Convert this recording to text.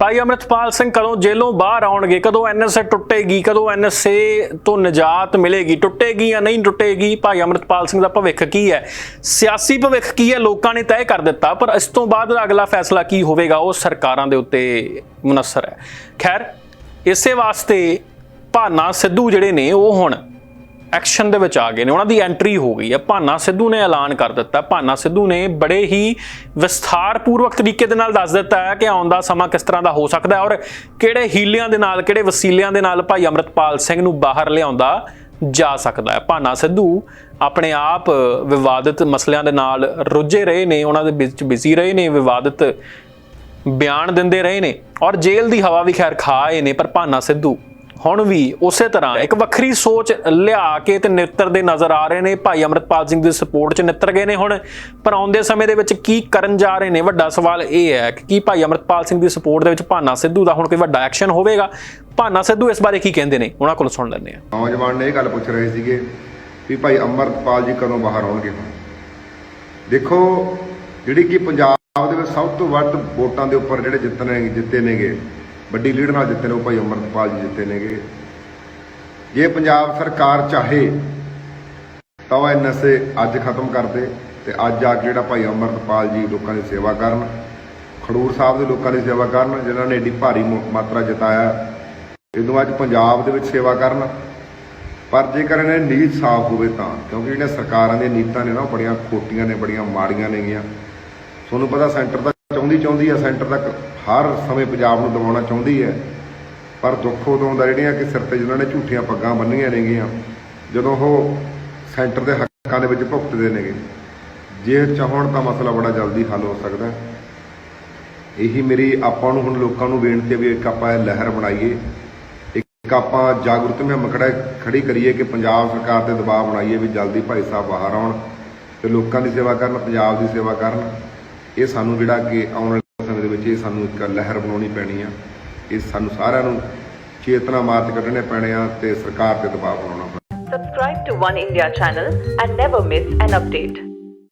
ਭਾਈ ਅਮਰਿਤਪਾਲ ਸਿੰਘ ਕਦੋਂ ਜੇਲੋਂ ਬਾਹਰ ਆਉਣਗੇ? ਕਦੋਂ ਐਨਐਸਏ ਟੁੱਟੇਗੀ? ਕਦੋਂ ਐਨਐਸਏ ਤੋਂ ਨਿਜਾਤ ਮਿਲੇਗੀ? ਟੁੱਟੇਗੀ ਜਾਂ ਨਹੀਂ ਟੁੱਟੇਗੀ? ਭਾਈ ਅਮਰਿਤਪਾਲ ਸਿੰਘ ਦਾ ਭਵਿੱਖ ਕੀ ਹੈ? ਸਿਆਸੀ ਭਵਿੱਖ ਕੀ ਹੈ? ਲੋਕਾਂ ਨੇ ਤੈਅ ਕਰ ਦਿੱਤਾ, ਪਰ ਇਸ ਤੋਂ ਬਾਅਦ ਦਾ ਅਗਲਾ ਫੈਸਲਾ ਕੀ ਹੋਵੇਗਾ? ਉਹ ਸਰਕਾਰਾਂ ਦੇ ਉੱਤੇ ਮੁਨਸਰ ਹੈ। ਖੈਰ, ਇਸੇ ਵਾਸਤੇ ਭਾਨਾ ਸਿੱਧੂ ਜਿਹੜੇ ਨੇ, ਉਹ ਹੁਣ ਐਕਸ਼ਨ ਦੇ ਵਿੱਚ ਆ ਗਏ ਨੇ, ਉਹਨਾਂ ਦੀ ਐਂਟਰੀ ਹੋ ਗਈ ਹੈ। ਭਾਨਾ ਸਿੱਧੂ ਨੇ ਐਲਾਨ ਕਰ ਦਿੱਤਾ। ਭਾਨਾ ਸਿੱਧੂ ਨੇ ਬੜੇ ਹੀ ਵਿਸਥਾਰਪੂਰਵਕ ਤਰੀਕੇ ਦੇ ਨਾਲ ਦੱਸ ਦਿੱਤਾ ਹੈ ਕਿ ਆਉਂਦਾ ਸਮਾਂ ਕਿਸ ਤਰ੍ਹਾਂ ਦਾ ਹੋ ਸਕਦਾ ਹੈ ਔਰ ਕਿਹੜੇ ਹੀਲਿਆਂ ਦੇ ਨਾਲ, ਕਿਹੜੇ ਵਸੀਲਿਆਂ ਦੇ ਨਾਲ ਭਾਈ ਅਮਰਤਪਾਲ ਸਿੰਘ ਨੂੰ ਬਾਹਰ ਲਿਆਉਂਦਾ ਜਾ ਸਕਦਾ ਹੈ। ਭਾਨਾ ਸਿੱਧੂ ਆਪਣੇ ਆਪ ਵਿਵਾਦਿਤ ਮਸਲਿਆਂ ਦੇ ਨਾਲ ਰੁੱਝੇ ਰਹੇ ਨੇ, ਉਹਨਾਂ ਦੇ ਵਿੱਚ ਬਿਜ਼ੀ ਰਹੇ ਨੇ, ਵਿਵਾਦਿਤ ਬਿਆਨ ਦਿੰਦੇ ਰਹੇ ਨੇ ਔਰ ਜੇਲ੍ਹ ਦੀ ਹਵਾ ਵੀ ਖੈਰ ਖਾ ਖਾਏ ਨੇ, ਪਰ ਭਾਨਾ ਸਿੱਧੂ ਹੁਣ ਵੀ ਉਸੇ ਤਰ੍ਹਾਂ ਇੱਕ ਵੱਖਰੀ ਸੋਚ ਲਿਆ ਕੇ ਤੇ ਨਿੱਤਰਦੇ ਨਜ਼ਰ ਆ ਰਹੇ ਨੇ। ਭਾਈ ਅਮਰਤਪਾਲ ਸਿੰਘ ਦੀ ਸਪੋਰਟ 'ਚ ਨਿੱਤਰ ਗਏ ਨੇ ਹੁਣ। ਪਰ ਆਉਂਦੇ ਸਮੇਂ ਦੇ ਵਿੱਚ ਕੀ ਕਰਨ ਜਾ ਰਹੇ ਨੇ? ਵੱਡਾ ਸਵਾਲ ਇਹ ਹੈ ਕਿ ਕੀ ਭਾਈ ਅਮਰਤਪਾਲ ਸਿੰਘ ਦੀ ਸਪੋਰਟ ਦੇ ਵਿੱਚ ਭਾਨਾ ਸਿੱਧੂ ਦਾ ਹੁਣ ਕੋਈ ਵੱਡਾ ਐਕਸ਼ਨ ਹੋਵੇਗਾ? ਭਾਨਾ ਸਿੱਧੂ ਇਸ ਬਾਰੇ ਕੀ ਕਹਿੰਦੇ ਨੇ? ਉਹਨਾਂ ਕੋਲ ਸੁਣ ਲੈਂਦੇ ਆ ਨੌਜਵਾਨ ਨੇ ਇਹ ਗੱਲ ਪੁੱਛ ਰਹੇ ਸੀਗੇ ਵੀ ਭਾਈ ਅਮਰਤਪਾਲ ਜੀ ਕਦੋਂ ਬਾਹਰ ਆਉਣਗੇ? ਦੇਖੋ, ਜਿਹੜੀ ਕਿ ਪੰਜਾਬ ਦੇ ਵਿੱਚ ਸਭ ਤੋਂ ਵੱਧ ਵੋਟਾਂ ਦੇ ਉੱਪਰ ਜਿਹੜੇ ਜਿੱਤਣੇ ਜਿੱਤੇ ਨੇਗੇ ਵੱਡੀ ਲੀਡ ਨਾਲ ਜਿੱਤੇ ਨੇ, ਉਹ ਭਾਈ ਅਮਰਤਪਾਲ ਜੀ ਜਿੱਤੇ ਨੇਗੇ। ਜੇ ਪੰਜਾਬ ਸਰਕਾਰ ਚਾਹੇ, ਤਾਂ ਉਹ ਐਨਐਸਏ ਅੱਜ ਖਤਮ ਕਰਦੇ ਤੇ ਅੱਜ ਆ ਕੇ ਜਿਹੜਾ ਭਾਈ ਅਮਰਤਪਾਲ ਜੀ ਲੋਕਾਂ ਦੀ ਸੇਵਾ ਕਰਨ, ਖਡੂਰ ਸਾਹਿਬ ਦੇ ਲੋਕਾਂ ਦੀ ਸੇਵਾ ਕਰਨ, ਜਿਨ੍ਹਾਂ ਨੇ ਏਡੀ ਭਾਰੀ ਮਾਤਰਾ ਜਿਤਾਇਆ, ਇਹਨੂੰ ਅੱਜ ਪੰਜਾਬ ਦੇ ਵਿੱਚ ਸੇਵਾ ਕਰਨ। ਪਰ ਜੇਕਰ ਇਹਨਾਂ ਦੀ ਨੀਤ ਸਾਫ਼ ਹੋਵੇ ਤਾਂ, ਕਿਉਂਕਿ ਜਿਹੜੀਆਂ ਸਰਕਾਰਾਂ ਦੀਆਂ ਨੀਤਾਂ ਨੇ ਨਾ, ਉਹ ਬੜੀਆਂ ਖੋਟੀਆਂ ਨੇ, ਬੜੀਆਂ ਮਾੜੀਆਂ ਨੇਗੀਆਂ। ਤੁਹਾਨੂੰ ਪਤਾ ਸੈਂਟਰ ਦਾ ਚਾਹੁੰਦੀ ਚਾਹੁੰਦੀ ਆ, ਸੈਂਟਰ ਤੱਕ ਹਰ ਸਮੇਂ ਪੰਜਾਬ ਨੂੰ ਦਬਾਉਣਾ ਚਾਹੁੰਦੀ ਹੈ। ਪਰ ਦੁੱਖ ਉਦੋਂ ਹੁੰਦਾ ਜਿਹੜੀਆਂ ਕਿ ਸਿਰ ਤੇ ਜਿਨ੍ਹਾਂ ਨੇ ਝੂਠੀਆਂ ਪੱਗਾਂ ਬੰਨੀਆਂ ਨੇਗੀਆਂ, ਜਦੋਂ ਉਹ ਸੈਂਟਰ ਦੇ ਹੱਕਾਂ ਦੇ ਵਿੱਚ ਭੁਗਤਦੇ ਨੇਗੇ। ਜੇ ਚਾਹਣ ਤਾਂ ਮਸਲਾ ਬੜਾ ਜਲਦੀ ਹੱਲ ਹੋ ਸਕਦਾ ਇਹੀ ਮੇਰੀ ਆਪਾਂ ਨੂੰ ਹੁਣ ਲੋਕਾਂ ਨੂੰ ਬੇਨਤੀ ਹੈ ਵੀ ਇੱਕ ਆਪਾਂ ਇਹ ਲਹਿਰ ਬਣਾਈਏ। ਇੱਕ ਆਪਾਂ ਜਾਗਰੂਕ ਮੁਹਿੰਮ ਖੜਾ ਖੜੀ ਕਰੀਏ ਕਿ ਪੰਜਾਬ ਸਰਕਾਰ ਤੇ ਦਬਾਅ ਬਣਾਈਏ ਵੀ ਜਲਦੀ ਭਾਈ ਸਾਹਿਬ ਬਾਹਰ ਆਉਣ ਤੇ ਲੋਕਾਂ ਦੀ ਸੇਵਾ ਕਰਨ, ਪੰਜਾਬ ਦੀ ਸੇਵਾ ਕਰਨ। ਇਹ ਸਾਨੂੰ ਜਿਹੜਾ ਕਿ ਆਉਣ ਵਾਲੇ ਸਮੇਂ ਦੇ ਵਿੱਚ ਇਹ ਸਾਨੂੰ ਇੱਕ ਲਹਿਰ ਬਣਾਉਣੀ ਪੈਣੀ ਆ ਇਹ ਸਾਨੂੰ ਸਾਰਿਆਂ ਨੂੰ ਚੇਤਨਾ ਮਾਰਚ ਕੱਢਣੇ ਪੈਣੇ ਆ ਤੇ ਸਰਕਾਰ ਤੇ ਦਬਾਅ ਬਣਾਉਣਾ ਪੈਣਾ Subscribe to One India channel and never miss an update.